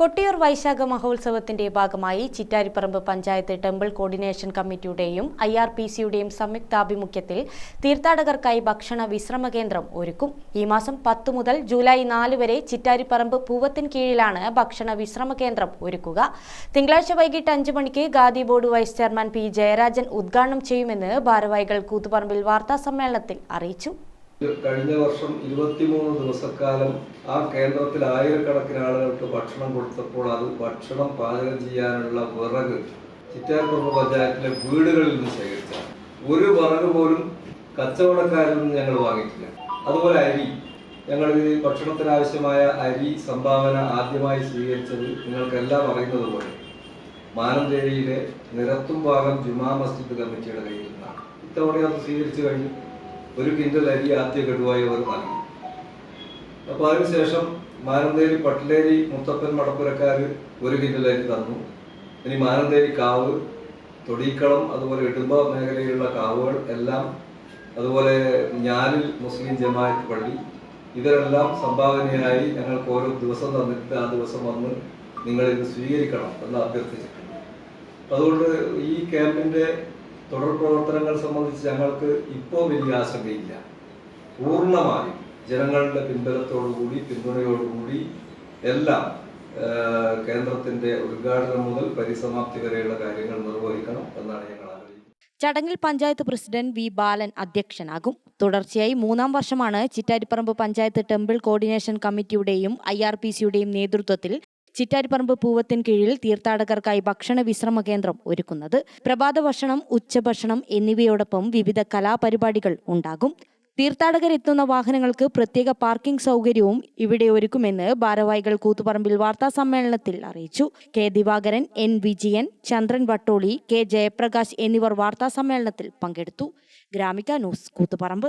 കൊട്ടിയൂർ വൈശാഖ മഹോത്സവത്തിന്റെ ഭാഗമായി Chittariparamba panchayat temple coordination കമ്മിറ്റിയുടെയും ഐ ആർ പി സിയുടെയും സംയുക്താഭിമുഖ്യത്തിൽ തീർത്ഥാടകർക്കായി ഭക്ഷണ വിശ്രമ കേന്ദ്രം ഒരുക്കും. ഈ മാസം പത്ത് മുതൽ ജൂലൈ നാല് വരെ ചിറ്റാരിപ്പറമ്പ് പൂവത്തിൻ കീഴിലാണ് ഭക്ഷണ വിശ്രമ കേന്ദ്രം ഒരുക്കുക. തിങ്കളാഴ്ച വൈകിട്ട് അഞ്ച് മണിക്ക് Khadi board vice chairman P Jayarajan ഉദ്ഘാടനം ചെയ്യുമെന്ന് ഭാരവാഹികൾ കൂത്തുപറമ്പിൽ വാർത്താ സമ്മേളനത്തിൽ അറിയിച്ചു. കഴിഞ്ഞ വർഷം ഇരുപത്തിമൂന്ന് ദിവസക്കാലം ആ കേന്ദ്രത്തിൽ ആയിരക്കണക്കിന് ആളുകൾക്ക് ഭക്ഷണം കൊടുത്തപ്പോൾ അത് ഭക്ഷണം പാചകം ചെയ്യാനുള്ള വിറക് ചിറ്റാർപ്പുറം പഞ്ചായത്തിലെ വീടുകളിൽ നിന്ന് ശേഖരിച്ചാണ് ഒരു വിറക് പോലും കച്ചവടക്കാരിൽ നിന്ന് ഞങ്ങൾ വാങ്ങിയിട്ടില്ല. അതുപോലെ അരി. ഞങ്ങൾ ഭക്ഷണത്തിനാവശ്യമായ അരി സംഭാവന ആദ്യമായി സ്വീകരിച്ചത് നിങ്ങൾക്കെല്ലാം അറിയുന്നത് പോലെ മാനന്തേരിയിലെ നിരത്തും ഭാഗം ജുമാ മസ്ജിദ് കമ്മിറ്റിയുടെ കയ്യിൽ നിന്നാണ്. ഇത്തവണ അത് സ്വീകരിച്ചു കഴിഞ്ഞു. ഒരു കിൻഡൽ അരി ആദ്യ ഗഡുവായി അവർ നൽകി അപ്പോൾ അതിനുശേഷം മാനന്തേരി പട്ടിലേരി മുത്തപ്പൻ മടപ്പുരക്കാർ ഒരു കിൻഡൽ അരി തന്നു. ഇനി മാനന്തേരി കാവ് തൊടീക്കളം അതുപോലെ ഇടുമ്പ മേഖലയിലുള്ള കാവുകൾ എല്ലാം അതുപോലെ ഞാനിൽ മുസ്ലിം ജമാഅത്ത് പള്ളി ഇവരെല്ലാം സംഭാവനയായി ഞങ്ങൾക്ക് ഓരോ ദിവസം തന്നിട്ട് ആ ദിവസം വന്ന് നിങ്ങൾ ഇത് സ്വീകരിക്കണം എന്ന് അഭ്യർത്ഥിച്ചിട്ടുണ്ട്. അതുകൊണ്ട് ഈ ക്യാമ്പിന്റെ തുടർ പ്രവർത്തനങ്ങൾ സംബന്ധിച്ച് ഞങ്ങൾക്ക് ഇപ്പോൾ വലിയ ആശങ്കയില്ല. പൂർണമായും ജനങ്ങളുടെ പിൻബലത്തോടുകൂടി പിന്തുണയോടുകൂടി എല്ലാം കേന്ദ്രത്തിന്റെ ഉദ്ഘാടനം മുതൽ പരിസമാപ്തി വരെയുള്ള കാര്യങ്ങൾ നിർവഹിക്കണം എന്നാണ് ഞങ്ങൾ ചടങ്ങിൽ പഞ്ചായത്ത് പ്രസിഡന്റ് വി. ബാലൻ അധ്യക്ഷനാകും. തുടർച്ചയായി മൂന്നാം വർഷമാണ് ചിറ്റാരിപ്പറമ്പ് പഞ്ചായത്ത് ടെമ്പിൾ കോർഡിനേഷൻ കമ്മിറ്റിയുടെയും ഐ ആർ പി സിയുടെയും നേതൃത്വത്തിൽ ചിറ്റാരിപ്പറമ്പ് പൂവത്തിൻ കീഴിൽ തീർത്ഥാടകർക്കായി ഭക്ഷണ വിശ്രമ കേന്ദ്രം ഒരുക്കുന്നത്. പ്രഭാത ഭക്ഷണം ഉച്ചഭക്ഷണം എന്നിവയോടൊപ്പം വിവിധ കലാപരിപാടികൾ ഉണ്ടാകും. തീർത്ഥാടകരെത്തുന്ന വാഹനങ്ങൾക്ക് പ്രത്യേക പാർക്കിംഗ് സൗകര്യവും ഇവിടെ ഒരുക്കുമെന്ന് ഭാരവാഹികൾ കൂത്തുപറമ്പിൽ വാർത്താ സമ്മേളനത്തിൽ അറിയിച്ചു. K Divakaran N Vijayan Chandran Vattoli K Jayaprakash എന്നിവർ വാർത്താ സമ്മേളനത്തിൽ പങ്കെടുത്തു. Gramika news Koothuparamba.